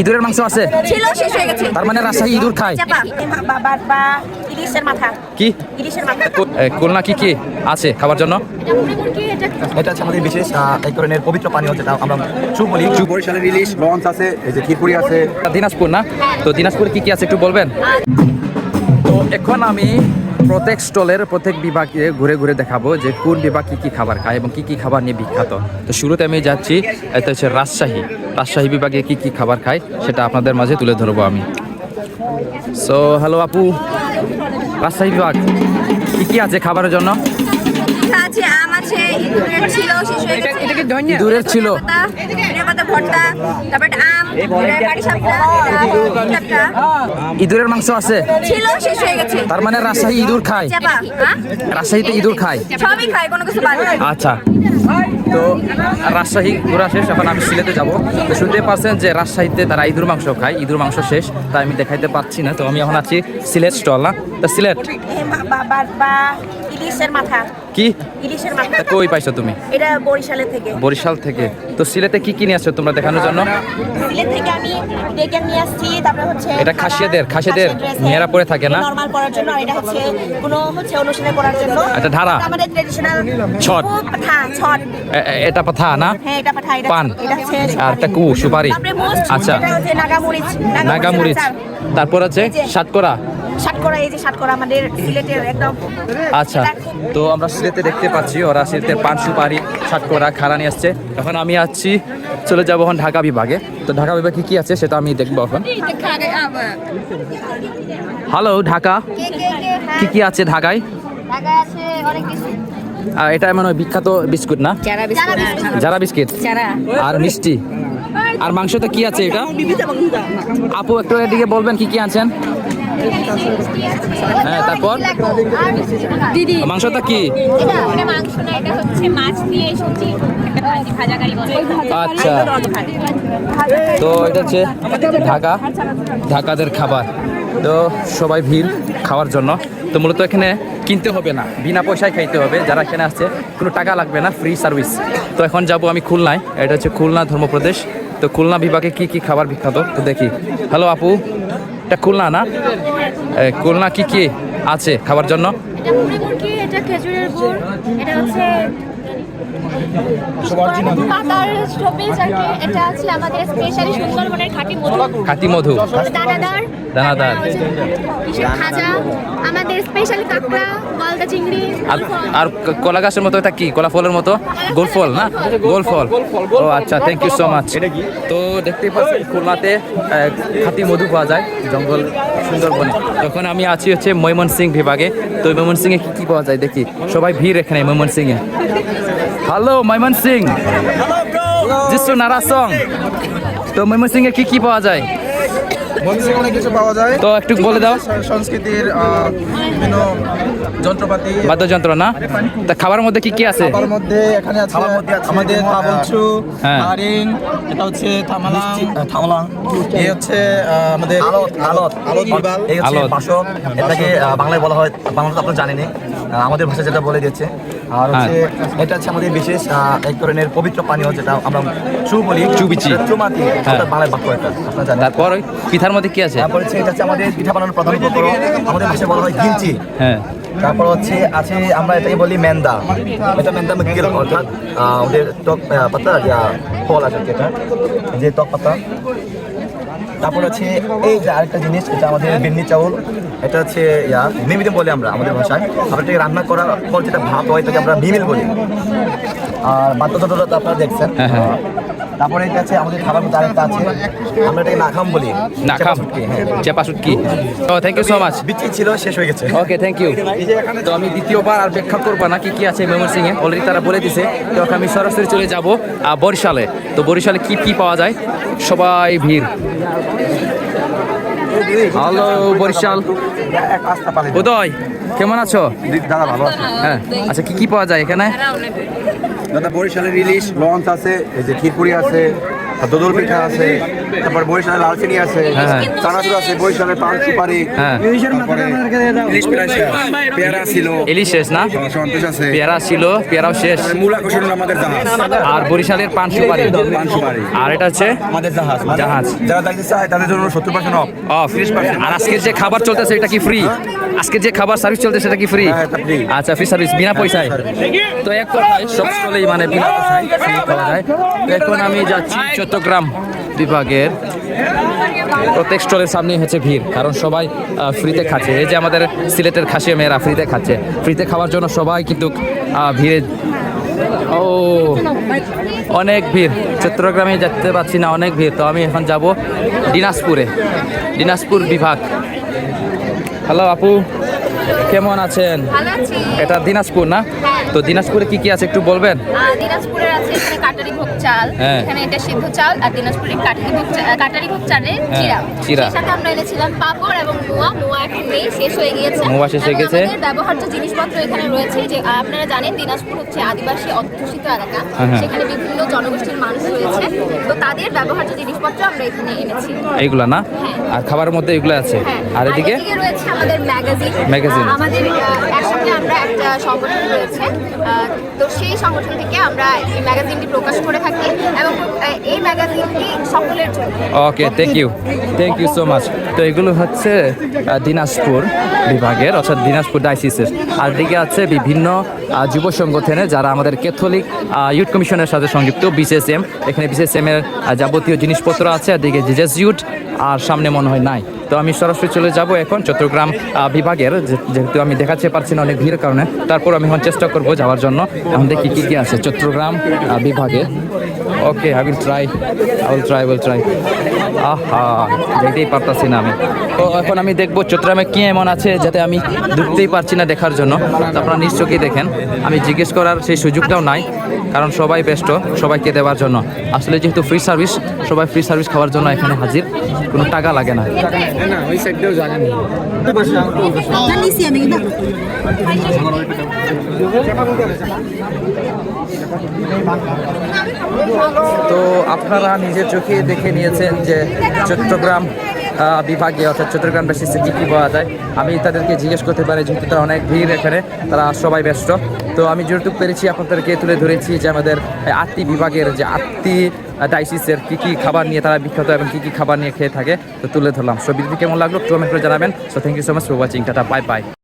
ইঁদুরের মাংস আছে? ছিল শেষ হয়ে গেছে। তার মানে রাজশাহী ইঁদুর খায়। চাপা। বাবার বা ইলিশের মাথা। কি? ইলিশের মাথা। খুলনা কি কি আছে খাবার জন্য? এটা হচ্ছে আমাদের বিশেষ এক ধরনের পবিত্র পানীয় যেটা আমরা চু বলি। চু বরিশালের ইলিশ লঞ্চ আছে এই যে খিরপুরি আছে। দিনাজপুর না? তো দিনাজপুরে কি কি আছে একটু বলবেন? তো এখন আমি প্রত্যেক স্টলের প্রত্যেক বিভাগে ঘুরে ঘুরে দেখাবো যে কোন বিভাগ কি কি খাবার খায় এবং কি কি খাবার নিয়ে বিখ্যাত। তো শুরুতে আমি যাচ্ছি এটা হচ্ছে রাজশাহী। রাজশাহী বিভাগে কি কি খাবার খায় সেটা আপনাদের মাঝে তুলে ধরবো আমি। সো হ্যালো আপু। রাজশাহী বিভাগ কি কি আছে খাবারের জন্য? ইঁদুরের ছিল হয়ে ইঁদুরের পাতা ভর্তা তারপর আম কারি সাপটা সাপটা ইঁদুরের মাংস আছে। ছিল শেষ হয়ে গেছে। তার মানে রাজশাহী ইঁদুর খায়। হ্যাঁ? রাজশাহীতে ইঁদুর খায়। সবই খায় কোনো কিছু বাদ আচ্ছা। তো রাজশাহী ঘোরা শেষ এখন আমি সিলেটে যাব। তো শুনতে পাচ্ছেন যে রাজশাহীতে তারা ইঁদুর মাংস খায় ইঁদুর মাংস শেষ তাই আমি দেখাইতে পারছি না। তো আমি এখন আছি সিলেট স্টল না? তো সিলেট। ইলিশের মাথা। কি? ইলিশের মাথা। কই পাইছো তুমি? এটা বরিশালের থেকে। বরিশাল থেকে। তো সিলেটে কি কি নিয়ে আসছো তোমরা দেখানোর জন্য? সিলেট থেকে আমি ডেকে নিয়ে আসছি তারপরে হচ্ছে এটা খাসিয়াদের, খাসিয়াদের মেয়েরা পরে থাকে না? নরমাল পরার জন্য এটা হচ্ছে কোনো হচ্ছে অনুষ্ঠানে পরার জন্য। এটা ঢাড়া? এটা আমাদের ট্রেডিশনাল ছট। পাঠা ছট। এটা পাথা না? হ্যাঁ এটা পাঠা এটা পান। এটা আর একটা কু সুপারি। আচ্ছা। এটা নাগামরিচ তারপর আছে সাতকরা। সাতকরা এই যে সাতকরা আমাদের সিলেটের একদম আচ্ছা তো আমরা সিলেটে দেখতে পাচ্ছি ওরা সিলেটের পান সুপারি সাতকরা নিয়ে আসছে। এখন আমি আছি চলে যাব এখন ঢাকা বিভাগে। তো ঢাকা বিভাগে কি কি আছে সেটা আমি দেখব এখন। হ্যালো ঢাকা। কে কে কে? হ্যাঁ। কি কি আছে ঢাকায়? ঢাকায় আছে অনেক আর এটা মানে ওই বিখ্যাত বিস্কুট না? যারা বিস্কুট। আর মিষ্টি। আর মাংসতে কি আছে এটা? আপু একটু এদিকে বলবেন কি কি আনছেন? হ্যাঁ তারপর? দিদি। মাংসটা কি? এটা এটা মাংস না এটা হচ্ছে মাছ দিয়ে সবজি ভাজা কারি বলে। আচ্ছা। তো এটা হচ্ছে ঢাকা ঢাকাদের খাবার। তো সবাই ভিড় খাওয়ার জন্য। তো মূলত এখানে কিনতে হবে না বিনা পয়সায় খাইতে হবে। যারা এখানে আসছে কোনো টাকা লাগবে না ফ্রি সার্ভিস তো এখন যাব আমি খুলনায়। এটা হচ্ছে খুলনা ধর্মপ্রদেশ। তো খুলনা বিভাগে কি কি খাবার বিখ্যাত? তো দেখি। হ্যালো আপু। এটা খুলনা না? খুলনা কি কি আছে খাবার জন্য? এটা খেজুরের গুড় এটা হচ্ছে পাতার স্টপেজ আর কি এটা আছে আমাদের স্পেশালি সুন্দরবনের খাঁটি মধু। খাতি মধু। দানাদার দানাদার। খাজা আমাদের স্পেশালি কাঁকড়া গলদা চিংড়ি। আর আর কলা গাছের মতো এটা কি? কলা ফলের মতো? গোল ফল না? গোল ফল। ও আচ্ছা থ্যাংক ইউ সো মাচ তো দেখতেই পাচ্ছেন খুলনাতে খাঁটি মধু পাওয়া যায় জঙ্গল সুন্দরবনে। তখন আমি আছি হচ্ছে ময়মনসিং বিভাগে। তো ময়মনসিংয়ে কি কি পাওয়া যায় দেখি? সবাই ভিড় এখানে ময়মনসিংয়ে হ্যালো ময়মনসিং যিশু নারাসং তো ময়মনসিংয়ে কি কি পাওয়া যায়? মন্দিরে অনেক কিছু পাওয়া যায়। তো একটু বলে দাও। সংস্কৃতির বিভিন্ন যন্ত্রপাতি। বাদ্যযন্ত্র না? তা খাবারের মধ্যে কি কি আছে? তার মধ্যে এখানে আছে খাবার আমাদের হ্যাঁ। হারিং এটা হচ্ছে থামালাং এই হচ্ছে আমাদের আলত আলত আলত এই হচ্ছে বাসক। এটাকে বাংলায় বলা হয় বাংলা তো আপনারা জানেনই। আমাদের ভাষা যেটা বলে দিচ্ছে আর হচ্ছে এটা হচ্ছে আমাদের বিশেষ এক ধরনের পবিত্র পানীয় যেটা আমরা চু বলি। চুবিচি। চুমাতি হ্যাঁ। বাংলায় বাক্য এটা আপনারা জানেন। তারপর ওই পিঠার মধ্যে কি আছে? তারপর হচ্ছে এটা হচ্ছে আমাদের পিঠা বানানোর প্রধান উপকরণ। আমাদের ভাষায় বলা হয় গিঞ্চি হ্যাঁ। তারপর হচ্ছে আছে আমরা এটাকে বলি মেন্দা। এটা মেন্দা মিকেল অর্থাৎ আহ, ওদের টক পাতা ইয়া ফল আছে যেটা যে টক পাতা। তারপর হচ্ছে এই যে আরেকটা জিনিস এটা আমাদের বিন্নি চাউল। এটা হচ্ছে ইয়া মিমিতে বলি আমরা আমাদের ভাষায়। আমরা এটাকে রান্না করার পর যেটা ভাত হয় এটাকে আমরা মিমিল বলি। আর বাদ্যযন্ত্রটা তো আপনারা দেখছেন। হ্যাঁ, হ্যাঁ। তারপরে এটা আছে আমাদের খাবার মধ্যে আরেকটা আছে। আমরা এটাকে নাখাম বলি। নাকাম চেপা শুটকি, শুটকি ও থ্যাংক ইউ সো মাচ বিচি ছিল শেষ হয়ে গেছে। ওকে থ্যাংক ইউ তো আমি দ্বিতীয়বার আর ব্যাখ্যা করব না কি কি আছে মেমন সিং এ অলরেডি তারা বলে দিছে। তো আমি সরাসরি চলে যাব বরিশালে। তো বরিশালে কি কি পাওয়া যায়? সবাই ভিড়। হ্যালো বরিশাল। উদয় কেমন আছো? দাদা ভালো আছে। হ্যাঁ। আচ্ছা কি কি পাওয়া যায় এখানে? দাদা বরিশালের ইলিশ লঞ্চ আছে এই যে খিরপুরি আছে দোদল পিঠা আছে। তারপর বরিশালে লাল চিনি আছে হ্যাঁ, হ্যাঁ। চানাচুর আছে বরিশালে পান সুপারি হ্যাঁ ইলিশ পেয়ারা ছিল। এলি শেষ না? সন্তোষ আছে। পেয়ারা ছিল পেয়ারাও শেষ। মূলা কোষণ আমাদের জাহাজ। আর বরিশালের পান সুপারি পান সুপারি আর এটা হচ্ছে? আমাদের জাহাজ। জাহাজ। যারা দায়িত্ব চায় তাদের জন্য সত্তর পার্সেন্ট অফ আর আজকের যে খাবার চলতেছে এটা কি ফ্রি আজকে যে খাবার সার্ভিস চলতেছে সেটা কি ফ্রি হ্যাঁ। আচ্ছা ফ্রি সার্ভিস বিনা পয়সায়। তো এক কথায় সব স্টলেই মানে বিনা পয়সায় free খাওয়া যায়। এখন আমি যাচ্ছি চট্টগ্রাম। বিভাগের প্রত্যেক স্টলের সামনেই হচ্ছে ভিড়, কারণ সবাই ফ্রিতে খাচ্ছে। এই যে আমাদের সিলেটের খাসিয়া মেয়েরা ফ্রিতে খাচ্ছে। ফ্রিতে খাওয়ার জন্য সবাই কিন্তু ভিড়ে ও, অনেক ভিড়। চট্টগ্রামে যেতে পারছি না, অনেক ভিড়। তো আমি এখন যাব দিনাজপুরে। দিনাজপুর বিভাগ। হ্যালো আপু। কেমন আছেন? এটা দিনাজপুর না? তো দিনাজপুরে কি কি আছে একটু বলবেন? আছে এখানে কাটারি ভোগ চাল হ্যাঁ। এখানে এটা সিদ্ধ চাল আর দিনাজপুরের কাটারি ভোগ কাটারি ভোগ চালের হ্যাঁ, চিরা। চিরা। সাথে আমরা এনেছিলাম পাপড় এবং মোয়া। মোয়া এখন নেই শেষ হয়ে গিয়েছে। মোয়া শেষ হয়ে গেছে। ব্যবহার্য জিনিসপত্র এখানে রয়েছে যে আপনারা জানেন দিনাজপুর হচ্ছে আদিবাসী অধ্যুষিত এলাকা। হ্যাঁ, হ্যাঁ। সেখানে বিভিন্ন জনগোষ্ঠীর মানুষ রয়েছে। তো তাদের জিনিসপত্র আমরা এখানে এনেছি। এইগুলা না? আর খাবারের মধ্যে এগুলো আছে? হ্যাঁ। আর এদিকে? রয়েছে আমাদের ম্যাগাজিন ম্যাগাজিন। আমাদের আমরা একটা সংগঠন রয়েছে। তো সেই সংগঠন থেকে আমরা এই ম্যাগাজিনটি প্রকাশ করে থাকি এবং এই ম্যাগাজিনটি সকলের জন্য। Okay thank you thank you so much তো এগুলো হচ্ছে দিনাজপুর বিভাগের, অর্থাৎ দিনাজপুর ডাইসিসের। আর দিকে আছে বিভিন্ন যুব সংগঠনে যারা আমাদের ক্যাথলিক ইউথ কমিশনের সাথে সংযুক্ত, বিসিএসএম। এখানে বিসিএসএম এর যাবতীয় জিনিসপত্র আছে। আর দিকে জিজেস ইউথ, আর সামনে মনে হয় নাই। তো আমি সরাসরি চলে যাব এখন চট্টগ্রাম বিভাগের যেহেতু আমি দেখাতে পারছি না অনেক ভিড়ের কারণে, তারপর আমি এখন চেষ্টা করব যাওয়ার জন্য। এখন দেখি কী কী আছে, চট্টগ্রাম বিভাগে। Okay I will try I will try will try আহা যেতেই পারতাছি না আমি। তো এখন আমি দেখব চট্টগ্রামে কী এমন আছে যাতে আমি ঢুকতেই পারছি না দেখার জন্য। আপনারা নিশ্চয়ই দেখেন, আমি জিজ্ঞেস করার সেই সুযোগটাও নাই। কারণ সবাই ব্যস্ত সবাইকে দেওয়ার জন্য। আসলে যেহেতু ফ্রি সার্ভিস সবাই ফ্রি সার্ভিস খাওয়ার জন্য এখানে হাজির। কোনো টাকা লাগে না। তো আপনারা নিজের চোখে দেখে নিয়েছেন যে চট্টগ্রাম বিভাগে অর্থাৎ চট্টগ্রাম বেসিসে কী কী পাওয়া যায়? আমি তাদেরকে জিজ্ঞেস করতে পারি, যেহেতু তারা অনেক ভিড় এখানে, তারা সবাই ব্যস্ত। তো আমি যেটুকু পেরেছি, আপনাদেরকে তুলে ধরেছি যে আমাদের আত্মি বিভাগের যে আত্মি ডাইসিসের কী কী খাবার নিয়ে তারা বিখ্যাত এবং কী কী খাবার নিয়ে খেয়ে থাকে, তো তুলে ধরলাম। সো ভিডিওটি কেমন লাগল কমেন্ট করে জানাবেন। So thank you so much for watching tata bye bye